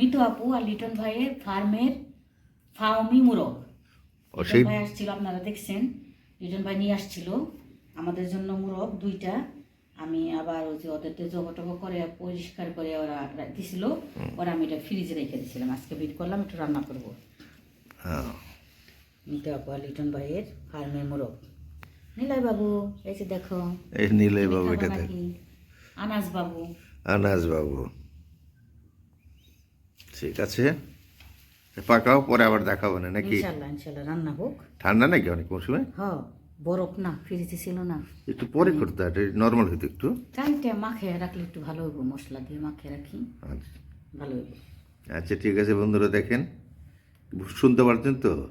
মিতু আপু আর লিটন ভাইয়ের ফার্মের ফাউমি মুরগ। লিটন ভাই আসছিল আপনারা দেখছেন। লিটন ভাই নিয়ে আসছিল। আমাদের জন্য মুরগ দুইটা। আমি আবার ওই যে ওদের জগটগ করে পরিষ্কার করে ওরা দিছিল। ওরা আমি এটা ফ্রিজে রেখে দিয়েছিলাম আজকে বিট করলাম একটু রান্না করব। হ্যাঁ। মিতু আপু আর লিটন ভাইয়ের ফার্মের মুরগ। নিলয় বাবু এই যে দেখো। এই নীলে বাবু এটা? আনাস বাবু। আনাজ বাবু। ঠিক আছে। পাকাও পরে আবার দেখাবো না নাকি? রান্না হোক। ঠান্ডা নাকি অনেক মৌসুমে? হ বরফ না ফ্রিজে ছিল না। একটু পরে করতে হয় নর্মাল হইতো একটু। চাইটা মাখে রাখলে একটু ভালো হইব মশলা দিয়ে মাখে রাখি। আচ্ছা। ভালো হইব। আচ্ছা ঠিক আছে বন্ধুরা দেখেন। শুনতে পারছেন তো?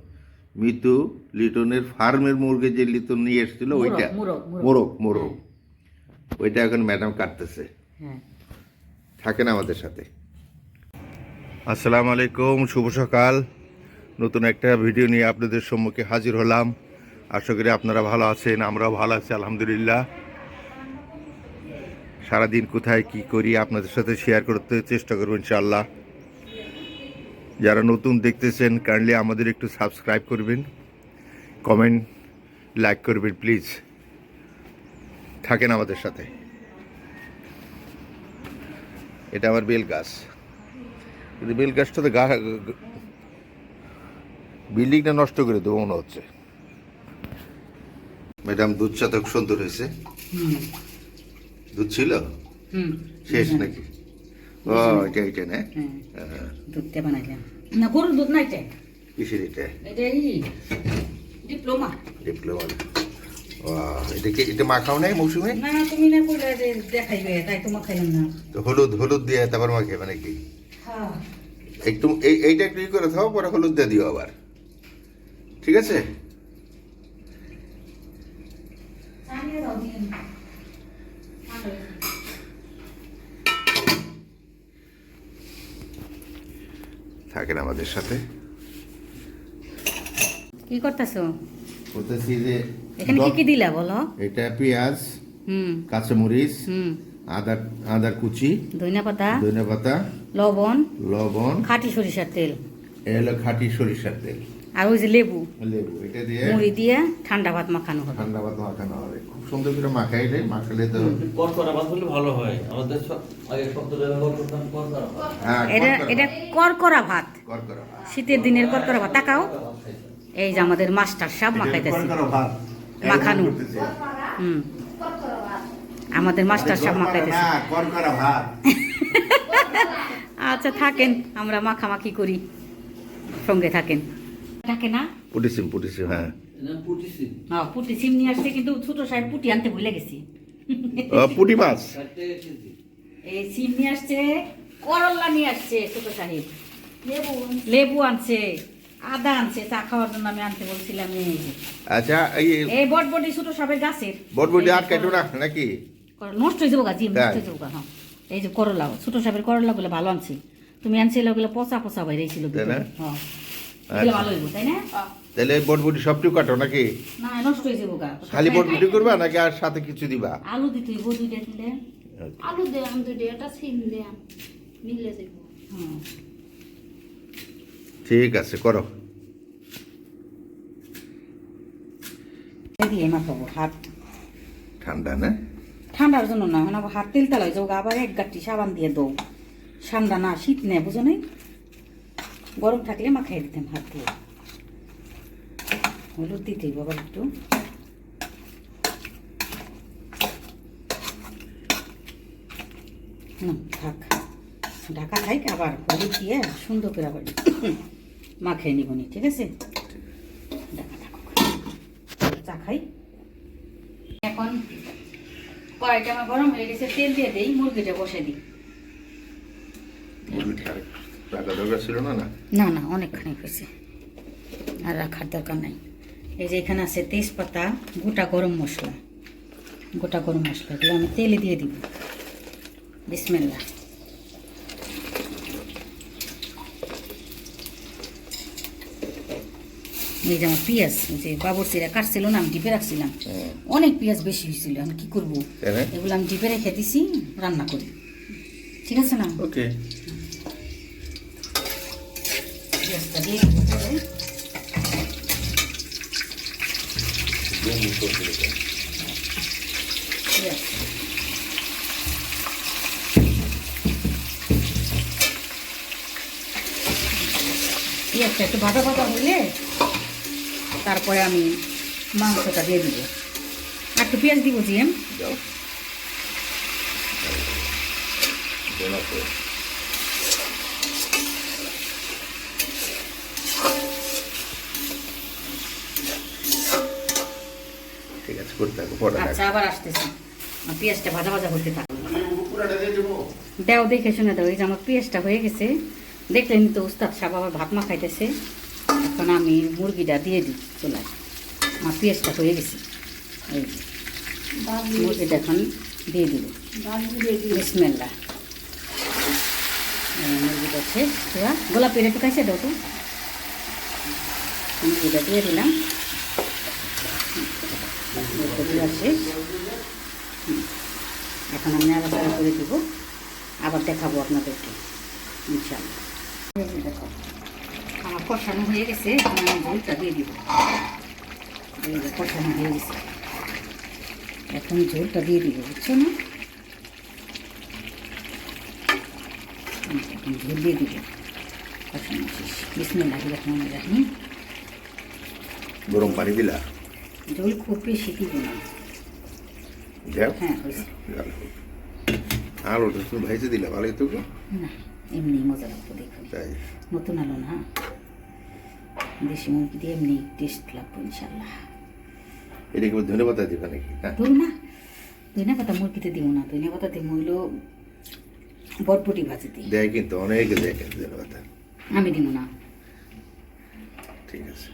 মিতু লিটনের ফার্মের মুরগি যে লিটন নিয়ে এসেছিল ওইটা? মোরগ, মোরগ। মোরগ ওইটা এখন ম্যাডাম কাটতেছে। হ্যাঁ। থাকেন আমাদের সাথে। আসসালামু আলাইকুম, শুভ সকাল। নতুন একটা ভিডিও নিয়ে আপনাদের সম্মুখে হাজির হলাম। আশা করি আপনারা ভালো আছেন, আমরাও ভালো আছি, আলহামদুলিল্লাহ। সারাদিন কোথায় কি করি আপনাদের সাথে শেয়ার করতে চেষ্টা করব ইনশাআল্লাহ। যারা নতুন দেখতেছেন কাইন্ডলি আমাদের একটু সাবস্ক্রাইব করবেন। কমেন্ট লাইক করবেন প্লিজ থাকেন আমাদের সাথে। এটা আমার বেল গাছ। কিন্তু বেল গাছটা তো গা বিল্ডিংটা নষ্ট করে দেবো মনে হচ্ছে। ম্যাডাম দুধ চা তো সুন্দর হয়েছে। দুধ ছিল? শেষ নাকি? ও এটা এটা না? দুধটা বানাইলাম। না গরুর দুধ নাই এটা? কিসের এটা? এটা ডিপ্লোমা। ডিপ্লোমা। ও এটা কি এটা মাখাও নাই মৌসুমে? না তুমি না কইলা যে দেখাইবে তাই তোমার খাইলাম না। তো হলুদ হলুদ দিয়ে তারপর মাখাবে নাকি? একটু এই এইটা একটু করে থাও পরে হলুদ দিয়ে দিও আবার। ঠিক আছে? থাকেন আমাদের সাথে। কি করতেছো? বলতেছি যে এখানে কি কি দিলা বলো? এটা পেঁয়াজ হুম। কাঁচামরিচ হুম। আদা আদার কুচি ধনিয়া পাতা ধনে পাতা লবণ লবণ খাঁটি সরিষার তেল। এ হলো খাঁটি সরিষার তেল। আর ওই যে লেবু। লেবু এটা দিয়ে মুড়ি দিয়ে ঠান্ডা ভাত মাখানো হবে। ঠান্ডা ভাত মাখানো হবে। খুব সুন্দর করে মাখাইলে মাখালে তো কর্করা ভাত হলে ভালো হয়। আমাদের আগে শব্দটা ব্যবহার করতাম কর্করা ভাত। হ্যাঁ এটা এটা করকরা ভাত। করকরা ভাত। শীতের দিনের করকরা ভাত। তাকাও। এই যে আমাদের মাস্টার সাহেব মাখাইতেছে। করকরা ভাত। মাখানো। হুম। আমাদের মাস্টার সাহেব মাখাইতেছে। আচ্ছা থাকেন আমরা মাখামাখি করি। সঙ্গে থাকেন। থাকে না? পুটিসিম পুটিসিম হ্যাঁ। হ্যাঁ পুটি সিম। নিয়ে আসছে কিন্তু ছোট সাহেব পুটি আনতে ভুলে গেছি। পুটি মাছ? এই সিম নিয়ে আসছে করল্লা নিয়ে আসছে ছোট সাহেব। লেবু আনছে। আদা আনছে চা খাওয়ার জন্য আমি আনতে বলছিলাম এই আচ্ছা এই বটবটি ছোট সাহেবের গাছের। বটবটি আর কাটো না নাকি? নষ্ট হয়ে যাব গা জিম নষ্ট হয়ে যাব গা, হ্যাঁ। এই যে করলা ছোট সাহেবের করলা গুলো ভালো আনছি। তুমি আনছিলে ওগুলো পচা পচা বাইরে ছিল তাই হ্যাঁ। ভালো হইব তাই না? তাহলে বটবটি সবটুকু কাটো নাকি? না নষ্ট হয়ে যাব গা। খালি বটবটি করবা নাকি আর সাথে কিছু দিবা? আলু দিতে হইব দুইটা দিলে আলু দিলাম দুটো এটা সিম দিলাম মিলে যাব হুম ঠিক আছে করো। ঠান্ডা না? ঠান্ডার জন্য না আবার হাত তেল তেল হয়ে যাব আবার এক গাঠি সাবান দিয়ে দৌ ঠান্ডা না শীত নেই বুঝো নাই? গরম থাকলে মাখাই দিতাম হাত দিয়ে। হলুদ দিতেই বাবা একটু। থাক। ঢাকা থাক আবার হলুদ দিয়ে সুন্দর করে আবার মাখিয়ে নিবনি ঠিক আছে। ঢাকা থাকুক। চা খাই। এখন কড়াইটা আমার গরম হয়ে গেছে তেল দিয়ে দেই মুরগিটা বসে দিই। রাখা দরকার ছিল না না? না না অনেকখানি হয়েছে। আর রাখার দরকার নাই। এই যে এখানে আছে তেজপাতা গোটা গরম মশলা। গোটা গরম মশলা এগুলো আমি তেলে দিয়ে দিব। বিসমিল্লা এই যে আমার পেঁয়াজ যে বাবুর সিরা কাটছিল না আমি ডিপে রাখছিলাম। অনেক পেঁয়াজ বেশি হয়েছিল আমি কি করব? এগুলো আমি ডিপে রেখে দিছি রান্না করি। ঠিক আছে না? ওকে। পেঁয়াজটা দিয়ে পেঁয়াজ। পেঁয়াজটা একটু ভাজা ভাজা হলে তারপরে আমি মাংসটা দিয়ে দিব। আর একটু পেঁয়াজ দিব জিএম। ঠিক আছে করতে থাকো আচ্ছা আবার আসতেছি। পেঁয়াজটা ভাজা ভাজা হতে থাকবে পুরাটা দিয়ে দেখে শুনে দাও এই যে আমার পেঁয়াজটা হয়ে গেছে। দেখলেন তো উস্তাদ সাহেব আবার ভাত মা খাইতেছে এখন আমি মুরগিটা দিয়ে দিই চুলায়। আমার পেঁয়াজটা হয়ে গেছে। এই মুরগিটা এখন দিয়ে দিব। বিসমেল্লা মুরগিটা শেষ তোরা গোলাপি রেখে খাইছে দাও তো মুরগিটা দিয়ে দিলাম। শেষ। এখন আমি আলাদা করে দিব। আবার দেখাবো আপনাদেরকে। ইনশাল্লাহ এই দেখো। আমার কষানো হয়ে গেছে এখন আমি ঝোলটা দিয়ে দিব। কষানো হয়ে গেছে। এখন ঝোলটা দিয়ে দিব বুঝছ না? এখন ঝোল দিয়ে দিব। কষানো শেষ। বিসমিল্লাহ রহমান রাহিম গরম পানি দিলা? ঝোল খুব বেশি দিব না। হ্যাঁ আলুটা তুমি ভাইজে দিলা ভালোই তো। না। এমনি মজা লাগতো দেখুন। নতুন আলো না? দেশি মুরগি দিয়ে এমনি টেস্ট লাগবে ইনশাল্লাহ এটা কি ধনে পাতা দিবা নাকি? হ্যাঁ। ধরু না? দইনা পাতা মুরগিতে দিব না। দইনা পাতা দিব হইল বটবটি ভাজি দিই। দেয় কিন্তু অনেকে দেয় কিন্তু ধনে পাতা। আমি দিব না। ঠিক আছে।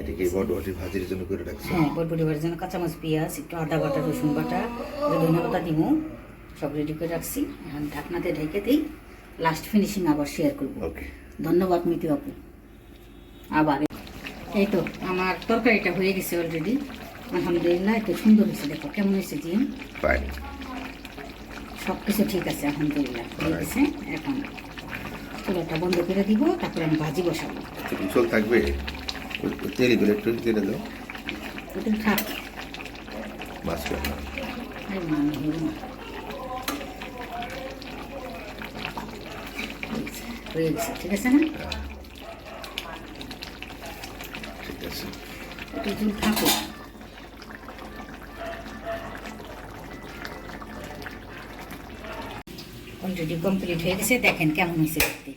এটা কি বটবটি ভাজির জন্য করে রাখছো? হ্যাঁ বটবটি ভাজির জন্য কাঁচামাচ পেঁয়াজ একটু আদা বাটা রসুন বাটা দইনা পাতা দিব সব রেডি করে রাখছি। এখন ঢাকনাতে ঢেকে দিই। লাস্ট ফিনিশিং আবার শেয়ার করব। ধন্যবাদ মিতু আপু। আবার। এই তো আমার তরকারিটা হয়ে গেছে অলরেডি আলহামদুলিল্লাহ এত সুন্দর হয়েছে দেখো কেমন হয়েছে জিম সব কিছু ঠিক আছে আলহামদুলিল্লাহ হয়ে গেছে। এখন চুলাটা বন্ধ করে দিব তারপরে আমি ভাজি বসাবো। চল থাকবে? তেলগুলো একটু কেটে দাও। ওটা থাক রান্না এই মা, আমি হইব না। হয়ে গেছে ঠিক আছে না? ঠিক আছে। একটু ঝুল থাকো অলরেডি কমপ্লিট হয়ে গেছে দেখেন কেমন হয়েছে দেখতে।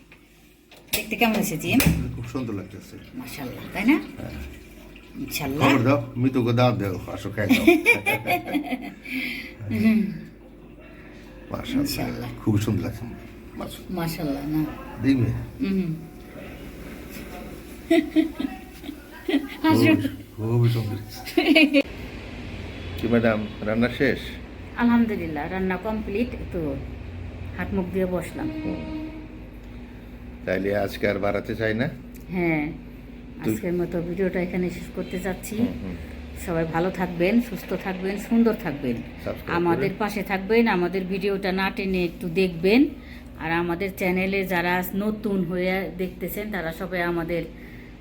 দেখতে কেমন হয়েছে জিম? খুব সুন্দর লাগতেছে। মাশাল্লাহ তাই না? ইনশাল্লাহ খবর দাও মৃতকে দাও দাও আসো খাই দাও মাশাআল্লাহ খুব সুন্দর লাগছে। মাশাল্লাহ না। কি ম্যাডাম রান্না শেষ? আলহামদুলিল্লাহ রান্না কমপ্লিট তো হাত মুখ দিয়ে বসলাম। তাইলে আজকে আর বাড়াতে চাই না? হ্যাঁ আজকের মতো ভিডিওটা এখানে শেষ করতে যাচ্ছি। সবাই ভালো থাকবেন সুস্থ থাকবেন সুন্দর থাকবেন। আমাদের পাশে থাকবেন আমাদের ভিডিওটা না টেনে একটু দেখবেন। আর আমাদের চ্যানেলে যারা নতুন হয়ে দেখতেছেন তারা সবাই আমাদের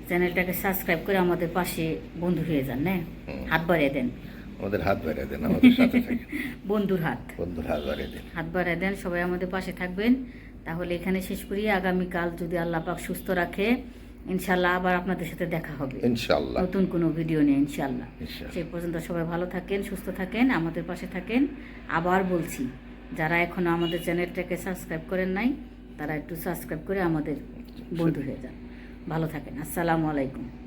চ্যানেলটাকে সাবস্ক্রাইব করে আমাদের পাশে বন্ধু হয়ে যান হ্যাঁ হাত বাড়িয়ে দেন। আমাদের হাত বাড়িয়ে দেন আমাদের সাথে থাকেন। বন্ধুর হাত। বন্ধুর হাত বাড়িয়ে দেন। হাত বাড়ায় দেন সবাই আমাদের পাশে থাকবেন। তাহলে এখানে শেষ করি। আগামীকাল যদি আল্লাহ পাক সুস্থ রাখে ইনশাল্লাহ আবার আপনাদের সাথে দেখা হবে। ইনশাআল্লাহ। নতুন কোনো ভিডিও নিয়ে ইনশাল্লাহ ইনশাআল্লাহ। সেই পর্যন্ত সবাই ভালো থাকেন সুস্থ থাকেন আমাদের পাশে থাকেন। আবার বলছি যারা এখনও আমাদের চ্যানেলটাকে সাবস্ক্রাইব করেন নাই, তারা একটু সাবস্ক্রাইব করে আমাদের বন্ধু হয়ে যান। ভালো থাকেন। আসসালামু আলাইকুম।